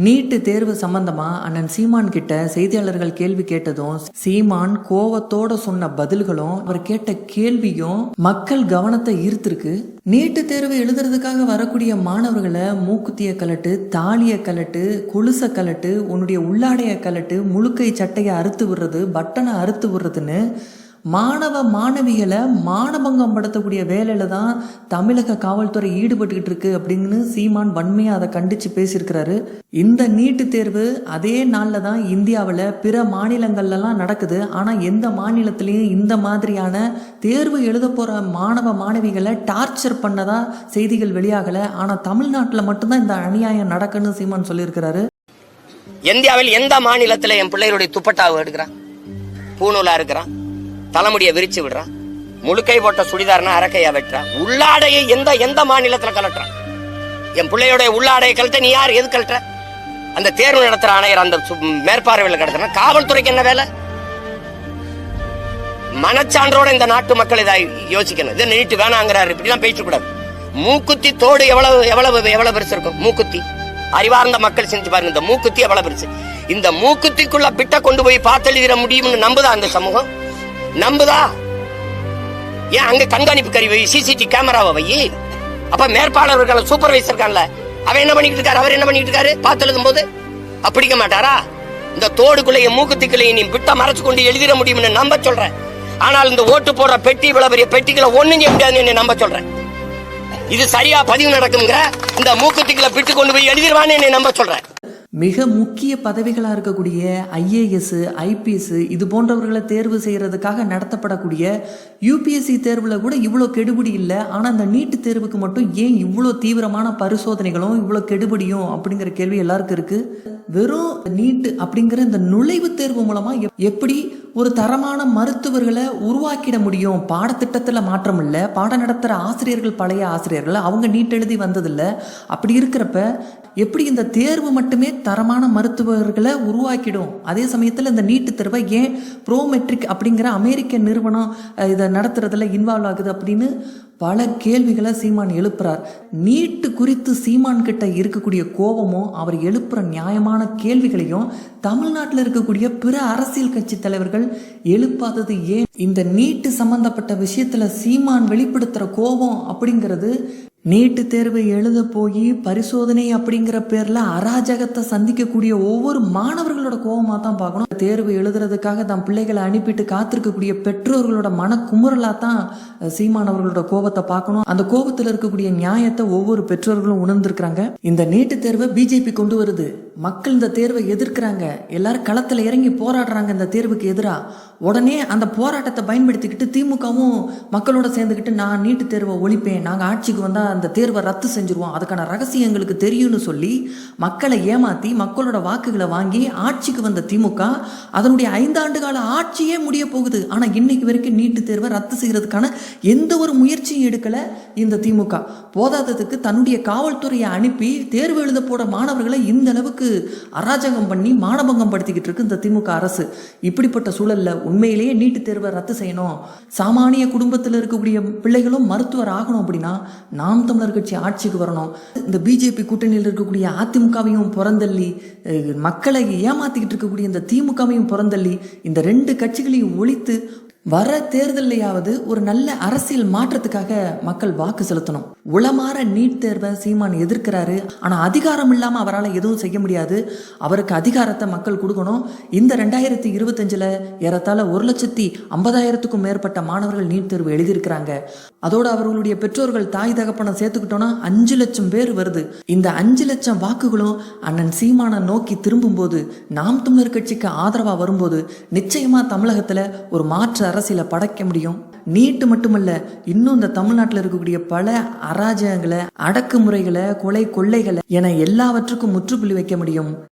நீட்டு தேர்வு சம்பந்தமா அண்ணன் சீமான் கிட்ட செய்தியாளர்கள் கேள்வி கேட்டதும் சீமான் கோவத்தோட சொன்ன பதில்களும் அவர் கேட்ட கேள்வியும் மக்கள் கவனத்தை ஈர்த்திருக்கு. நீட்டு தேர்வு எழுதுறதுக்காக வரக்கூடிய மாணவர்களை மூக்குத்திய கலட்டு தாலிய கலட்டு கொலுச கலட்டு உன்னுடைய உள்ளாடைய கலட்டு முழுக்கை சட்டையை அறுத்து விடுறது பட்டனை அறுத்து விடுறதுன்னு மாணவ மாணவிகளை மானபங்கம் படுத்தக்கூடிய வேலையில தான் தமிழக காவல்துறை ஈடுபட்டுக்கிட்டு இருக்கு அப்படின்னு சீமான் வன்மையாக அதை கண்டிச்சு பேசியிருக்கிறாரு. இந்த நீட்டு தேர்வு அதே நாளில் தான் இந்தியாவில் பிற மாநிலங்கள்லாம் நடக்குது. ஆனால் எந்த மாநிலத்திலையும் இந்த மாதிரியான தேர்வு எழுத போகிற மாணவ மாணவிகளை டார்ச்சர் பண்ணதா செய்திகள் வெளியாகலை. ஆனால் தமிழ்நாட்டில் மட்டும்தான் இந்த அநியாயம் நடக்குன்னு சீமான் சொல்லியிருக்கிறாரு. இந்தியாவில் எந்த மாநிலத்தில் என் பிள்ளைகளுடைய துப்பட்டாவை எடுக்கிறான்? பூணூலா இருக்கிறான்? தலைமுடியை விரிச்சு விடுறா. முழுக்கை போட்ட சுடிதார்னா அரக்கையா வெட்டுறா. உள்ளாடையை எந்த எந்த மாநிலத்துல கலட்டுறா என் பிள்ளையோட உள்ளாடையை கழட்ட நீ யார்? எது கழட்டுற? அந்த தேர்வு நடத்துற ஆணையர் அந்த சு- மேற்பார்வையில் கடத்துற காவல்துறைக்கு என்ன வேலை? மனச்சான்றோட இந்த நாட்டு மக்கள் இதை யோசிக்கணும். இதை நீட்டு வேணாங்கிறாரு. இப்படிலாம் பேச கூடாது. மூக்குத்தி தோடு எவ்வளவு எவ்வளவு எவ்வளவு பெருசு இருக்கும்? மூக்குத்தி. அறிவார்ந்த மக்கள் செஞ்சு பாருங்க. இந்த மூக்குத்தி எவ்வளவு பெருசு. இந்த மூக்குத்திக்குள்ள பிட்ட கொண்டு போய் பார்த்தெழுதிட முடியும்னு நம்புதா அந்த சமூகம்? நம்புதா? ஏன் அங்க கண்காணிப்பு கருவி சிசிடி கேமராவை வை? அப்ப மேற்பாளர்கள் சூப்பர்வைசர் இருக்கான்ல அவன் என்ன பண்ணிட்டு இருக்காரு? அவர் என்ன பண்ணிட்டு இருக்காரு? பார்த்து எழுதும் போது அப்படிக்க மாட்டாரா? இந்த தோடுக்குள்ள மூக்குத்திக்குள்ள நீ விட்ட மறைச்சு கொண்டு எழுதிட முடியும்னு நம்ப சொல்றேன். ஆனால் இந்த ஓட்டு போடுற பெட்டி இவ்வளவு பெரிய பெட்டிகளை ஒண்ணும் செய்ய முடியாதுன்னு நம்ப சொல்றேன். இது சரியா பதிவு நடக்குங்கிற இந்த மூக்குத்திக்குள்ள விட்டு கொண்டு போய் எழுதிடுவான்னு என்னை நம்ப சொல்றேன். மிக முக்கிய பதவிகளாக இருக்கக்கூடிய ஐஏஎஸ் ஐபிஎஸ் இது போன்றவர்களை தேர்வு செய்கிறதுக்காக நடத்தப்படக்கூடிய யூபிஎஸ்சி தேர்வில் கூட இவ்வளோ கெடுபிடி இல்லை. ஆனால் அந்த நீட்டு தேர்வுக்கு மட்டும் ஏன் இவ்வளோ தீவிரமான பரிசோதனைகளும் இவ்வளோ கெடுபிடியும் அப்படிங்கிற கேள்வி எல்லாருக்கும் இருக்குது வெறும் நீட்டு அப்படிங்கிற இந்த நுழைவுத் தேர்வு மூலமாக எப்- எப்படி ஒரு தரமான மருத்துவர்களை உருவாக்கிட முடியும்? பாடத்திட்டத்தில் மாற்றம் இல்லை. பாடம் நடத்துகிற ஆசிரியர்கள் பழைய ஆசிரியர்கள் அவங்க நீட் எழுதி வந்ததில்லை. அப்படி இருக்கிறப்ப எப்படி இந்த தேர்வு மட்டுமே தரமான மருத்துவர்களை உருவாக்கிடும்? அதே சமயத்தில் இந்த நீட்டு தேர்வை ஏன் ப்ரோமெட்ரிக் அப்படிங்கிற அமெரிக்க நிறுவனம் இதை நடத்துறதுல இன்வால்வ் ஆகுது அப்படின்னு பல கேள்விகளை சீமான் எழுப்புறார். நீட்டு குறித்து சீமான் கிட்ட இருக்கக்கூடிய கோபமும் அவர் எழுப்புற நியாயமான கேள்விகளையும் தமிழ்நாட்டில் இருக்கக்கூடிய பிற அரசியல் கட்சி தலைவர்கள் எழுப்பாதது ஏன்? இந்த நீட்டு சம்பந்தப்பட்ட விஷயத்துல சீமான் வெளிப்படுத்துற கோபம் அப்படிங்கிறது நீட்டு தேர்வை எழுத போய் பரிசோதனை அப்படிங்கிற பேர்ல அராஜகத்தை சந்திக்கக்கூடிய ஒவ்வொரு மாணவர்களோட கோபமா தான் பார்க்கணும். தேர்வு எழுதுறதுக்காக தம் பிள்ளைகளை அனுப்பிட்டு காத்திருக்கக்கூடிய பெற்றோர்களோட மனக்குமுறலாக தான் சீமானவர்களோட கோபத்தை பார்க்கணும். அந்த கோபத்தில் இருக்கக்கூடிய நியாயத்தை ஒவ்வொரு பெற்றோர்களும் உணர்ந்திருக்கிறாங்க. இந்த நீட்டு தேர்வை பிஜேபி கொண்டு வருது. மக்கள் இந்த தேர்வை எதிர்க்கிறாங்க. எல்லாரும் களத்தில் இறங்கி போராடுறாங்க இந்த தேர்வுக்கு எதிராக உடனே அந்த போராட்டத்தை பயன்படுத்திக்கிட்டு திமுகவும் மக்களோட சேர்ந்துக்கிட்டு நான் நீட்டு தேர்வை ஒழிப்பேன் நாங்கள் ஆட்சிக்கு வந்தால் அந்த தேர்வை ரத்து செஞ்சுருவோம் அதுக்கான ரகசியம் எங்களுக்கு தெரியும்னு சொல்லி மக்களை ஏமாத்தி மக்களோட வாக்குகளை வாங்கி ஆட்சிக்கு வந்த திமுக அதனுடைய ஐந்தாண்டு கால ஆட்சியே முடிய போகுது. ஆனால் இன்னைக்கு வரைக்கும் நீட்டு தேர்வை ரத்து செய்கிறதுக்கான எந்த ஒரு முயற்சியும் எடுக்கலை இந்த திமுக. போதாததுக்கு தன்னுடைய காவல்துறையை அனுப்பி தேர்வு எழுத போற மாணவர்களை இந்த அளவுக்கு அராஜகம் பண்ணி மானபங்கம் படுத்திக்கிட்டு இருக்கு இந்த திமுக அரசு. இப்படிப்பட்ட சூழல்ல உண்மையிலேயே நீட்டு தேர்வை ரத்து செய்யணும். சாமானிய குடும்பத்தில் இருக்கக்கூடிய பிள்ளைகளும் மருத்துவர் ஆகணும் அப்படின்னா நாம் தமிழர் கட்சி ஆட்சிக்கு வரணும். இந்த பிஜேபி கூட்டணியில் இருக்கக்கூடிய அதிமுகவையும் புறந்தள்ளி மக்களை ஏமாத்திக்கிட்டு இருக்கக்கூடிய இந்த திமுகவையும் புறந்தள்ளி இந்த ரெண்டு கட்சிகளையும் ஒழித்து வர தேர்தலையாவது ஒரு நல்ல அரசியல் மாற்றத்துக்காக மக்கள் வாக்கு செலுத்தணும். உளமாற நீட் தேர்வை சீமான் எதிர்க்கிறாரு. ஆனா அதிகாரம் இல்லாம அவரால் எதுவும் செய்ய முடியாது. அவருக்கு அதிகாரத்தை மக்கள் கொடுக்கணும். இந்த ரெண்டாயிரத்தி இருபத்தஞ்சுல ஏறத்தாழ ஒரு லட்சத்தி ஐம்பதாயிரத்துக்கும் மேற்பட்ட மாணவர்கள் நீட் தேர்வு எழுதியிருக்கிறாங்க. அதோட அவர்களுடைய பெற்றோர்கள் தாய் தகப்பனை சேர்த்துக்கிட்டோம்னா அஞ்சு லட்சம் பேர் வருது. இந்த அஞ்சு லட்சம் வாக்குகளும் அண்ணன் சீமானை நோக்கி திரும்பும்போது நாம் தமிழர் கட்சிக்கு ஆதரவா வரும்போது நிச்சயமா தமிழகத்துல ஒரு மாற்று அரசியலை படைக்க முடியும். நீட்டு மட்டுமல்ல இன்னும் இந்த தமிழ்நாட்டில் இருக்கக்கூடிய பல அராஜகங்களை அடக்குமுறைகளை கொலை கொள்ளைகளை என எல்லாவற்றுக்கும் முற்றுப்புள்ளி வைக்க முடியும்.